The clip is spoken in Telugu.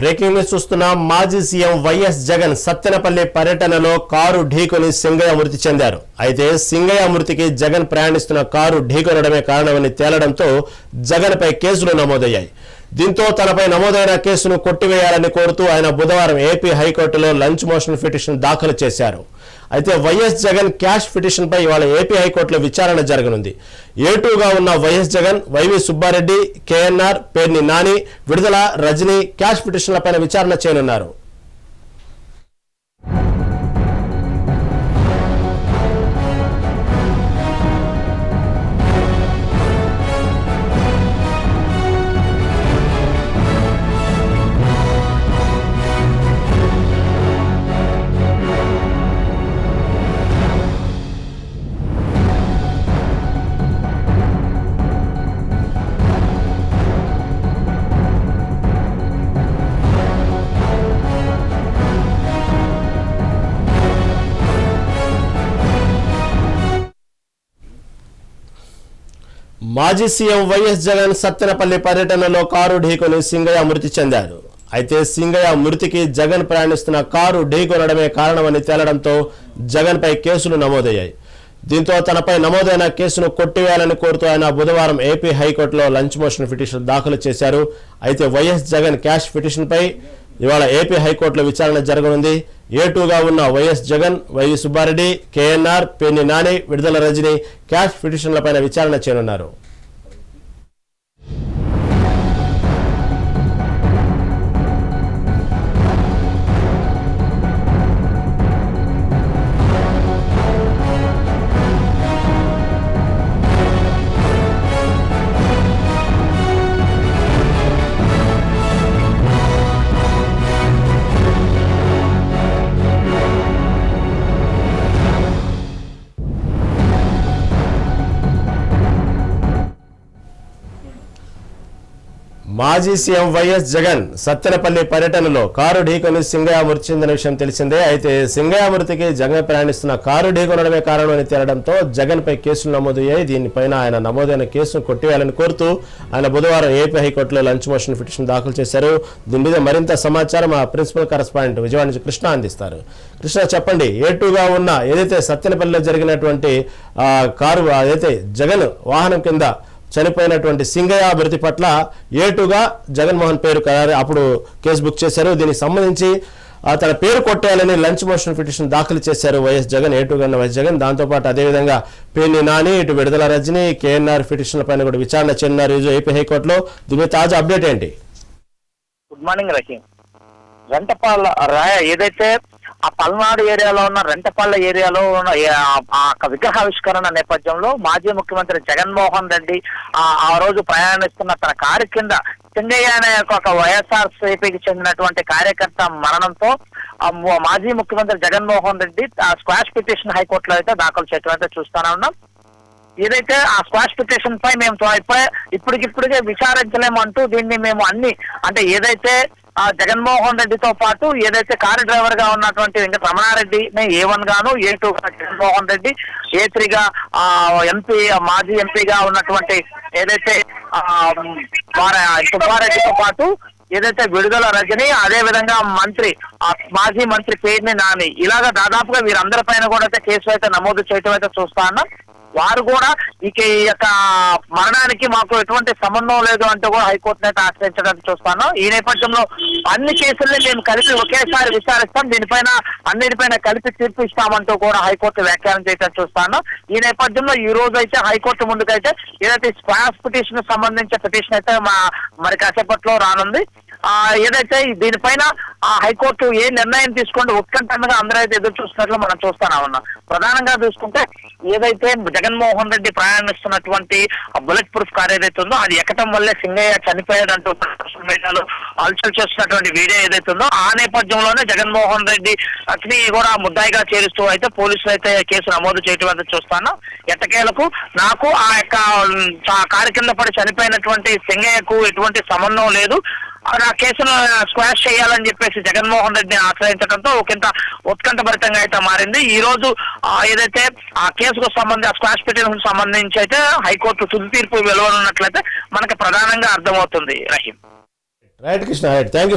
బ్రేకింగ్ న్యూస్ చూస్తున్నాం. మాజీ సీఎం వైఎస్ జగన్ సత్తెనపల్లి పర్యటనలో కారు ఢీకొని సింగయ్య మృతి చెందారు. అయితే సింగయ్య మృతికి జగన్ ప్రయాణిస్తున్న కారు ఢీకొనడమే కారణమని తేలడంతో జగన్పై కేసులు నమోదయ్యాయి. దీంతో తనపై నమోదైన కేసును కొట్టివేయాలని కోరుతూ ఆయన బుధవారం ఏపీ హైకోర్టులో లంచ్ మోషన్ పిటిషన్ దాఖలు చేశారు. అయితే వైఎస్ జగన్ క్యాష్ పిటిషన్ పై ఇవాళ ఏపీ హైకోర్టులో విచారణ జరగనుంది. ఏటూగా ఉన్న YS Jagan YV Subbareddy KNR Perni Nani Vidadala Rajini quash పిటిషన్లపైన విచారణ చేయనున్నారు. మాజీ సీఎం వైఎస్ జగన్ సత్తెనపల్లి పర్యటనలో కారు ఢీకొని సింగయ్య మృతి చెందారు. అయితే సింగయ్య మృతికి జగన్ ప్రయాణిస్తున్న కారు ఢీకొనడమే కారణమని తేలడంతో జగన్పై కేసులు నమోదయ్యాయి. దీంతో తనపై నమోదైన కేసును కొట్టివేయాలని కోరుతూ ఆయన బుధవారం ఏపీ హైకోర్టులో లంచ్ మోషన్ పిటిషన్ దాఖలు చేశారు. అయితే వైఎస్ జగన్ క్యాష్ పిటిషన్పై ఇవాళ ఏపీ హైకోర్టులో విచారణ జరగనుంది. ఏటూగా ఉన్న YS Jagan YV Subbareddy KNR Perni Nani Vidadala Rajini quash పిటిషన్లపైన విచారణ చేయనున్నారు. మాజీ సీఎం వైఎస్ జగన్ సత్తెనపల్లి పర్యటనలో కారు ఢీకొని సింగయ్య మృతి చెందిన విషయం తెలిసిందే. అయితే సింగయ్య మృతికి జగన్ ప్రయాణిస్తున్న కారు ఢీకొనడమే కారణమని తేలడంతో జగన్ పై కేసులు నమోదయ్యాయి. దీనిపైన ఆయన నమోదైన కేసును కొట్టివేయాలని కోరుతూ ఆయన బుధవారం ఏపీ హైకోర్టులో లంచ్ మోషన్ పిటిషన్ దాఖలు చేశారు. దీని మీద మరింత సమాచారం మా ప్రిన్సిపల్ కరెస్పాండెంట్ విజయవాడ నుంచి కృష్ణ అందిస్తారు. కృష్ణ చెప్పండి ఏటుగా ఉన్న ఏదైతే సత్తెనపల్లిలో జరిగినటువంటి కారు ఏదైతే జగన్ వాహనం కింద చనిపోయినటువంటి సింగయ్య మృతి పట్ల ఏటుగా జగన్మోహన్ పేరు ఖరారు అప్పుడు కేసు బుక్ చేశారు. దీనికి సంబంధించి తన పేరు కొట్టేయాలని లంచ్ మోషన్ పిటిషన్ దాఖలు చేశారు వైఎస్ జగన్ ఏటుగా వైఎస్ జగన్. దాంతోపాటు అదేవిధంగా పేర్ని నాని ఇటు విడుదల రజని కేఎన్ఆర్ పిటిషన్ల పైన కూడా విచారణ చెందినారు ఈరోజు ఏపీ హైకోర్టులో దీని తాజా అప్డేట్ ఏంటి? గుడ్ మార్నింగ్ రహీం గంటపాల రాయ ఏదైతే ఆ పల్నాడు ఏరియాలో ఉన్న రెంటపల్ల ఏరియాలో ఉన్న ఆ- విగ్రహావిష్కరణ నేపథ్యంలో మాజీ ముఖ్యమంత్రి జగన్మోహన్ రెడ్డి ఆ ఆ రోజు ప్రయాణిస్తున్న తన కారు కింద సింగయ్య అనే ఒక వైఎస్ఆర్ సిపికి చెందినటువంటి కార్యకర్త మరణంతో మాజీ ముఖ్యమంత్రి జగన్మోహన్ రెడ్డి ఆ స్క్వాష్ పిటిషన్ హైకోర్టులో అయితే దాఖలు చేయడం అయితే చూస్తానే ఉన్నాం. ఏదైతే ఆ స్క్వాష్ పిటిషన్ పై మేము త్వ- ఇప్పుడే ఇప్పటికిప్పుడుగా విచారించలేము అంటూ దీన్ని మేము అన్ని అంటే ఏదైతే ఆ జగన్మోహన్ రెడ్డితో పాటు ఏదైతే కారు డ్రైవర్గా ఉన్నటువంటి వెంకట రమణారెడ్డి ఏ వన్ గాను ఏ టూ గా జగన్మోహన్ రెడ్డి ఏ త్రీగా ఆ ఎంపీ మాజీ ఎంపీగా ఉన్నటువంటి ఏదైతే సుబ్బారెడ్డితో పాటు ఏదైతే విడుదల రజని అదే విధంగా మంత్రి ఆ మాజీ మంత్రి పేరుని నాని. ఇలాగా దాదాపుగా వీరందరి పైన కూడా అయితే కేసు అయితే నమోదు చేయటం అయితే చూస్తా ఉన్నాం. వారు కూడా ఇక ఈ యొక్క మరణానికి మాకు ఎటువంటి సంబంధం లేదు అంటూ కూడా హైకోర్టును అయితే ఆశ్రయించడానికి చూస్తాను. ఈ నేపథ్యంలో అన్ని కేసుల్ని మేము కలిపి ఒకేసారి విచారిస్తాం. దీనిపైన అన్నిటిపైన కలిపి తీర్పు ఇస్తామంటూ కూడా హైకోర్టు వ్యాఖ్యానం చేయడం చూస్తాను. ఈ నేపథ్యంలో ఈ రోజు అయితే హైకోర్టు ముందుకైతే ఏదైతే స్క్వాష్ పిటిషన్ సంబంధించిన పిటిషన్ అయితే మా మరి కాసేపట్లో రానుంది. ఏదైతే దీనిపైన ఆ హైకోర్టు ఏ నిర్ణయం తీసుకుంటే ఉత్కంఠంగా అందరూ అయితే ఎదురు చూస్తున్నట్లు మనం చూస్తానే ఉన్నాం. ప్రధానంగా చూసుకుంటే ఏదైతే జగన్మోహన్ రెడ్డి ప్రయాణిస్తున్నటువంటి బుల్లెట్ ప్రూఫ్ కార్ ఏదైతే ఉందో అది ఎక్కటం వల్లే సింగయ్య చనిపోయాడంటూ సోషల్ మీడియాలో అల్చల్ చేస్తున్నటువంటి వీడియో ఏదైతే ఉందో ఆ నేపథ్యంలోనే జగన్మోహన్ రెడ్డి అతని కూడా ముద్దాయిగా చేరుస్తూ అయితే పోలీసులు అయితే కేసు నమోదు చేయటం అయితే చూస్తాను. ఎట్టకేలకు నాకు ఆ యొక్క కారు కింద పడి చనిపోయినటువంటి సింగయ్యకు ఎటువంటి సంబంధం లేదు. ఆ కేసును స్క్వాష్ చేయాలని చెప్పేసి జగన్మోహన్ రెడ్డిని ఆశ్రయించడంతో ఒకంత ఉత్కంఠభరితంగా అయితే మారింది. ఈ రోజు ఏదైతే ఆ కేసుకు సంబంధించి ఆ స్క్వాష్ పిటిషన్ సంబంధించి అయితే హైకోర్టు తుది తీర్పు వెలువనున్నట్లయితే మనకి ప్రధానంగా అర్థమవుతుంది. Rahim. Right Krishna right thank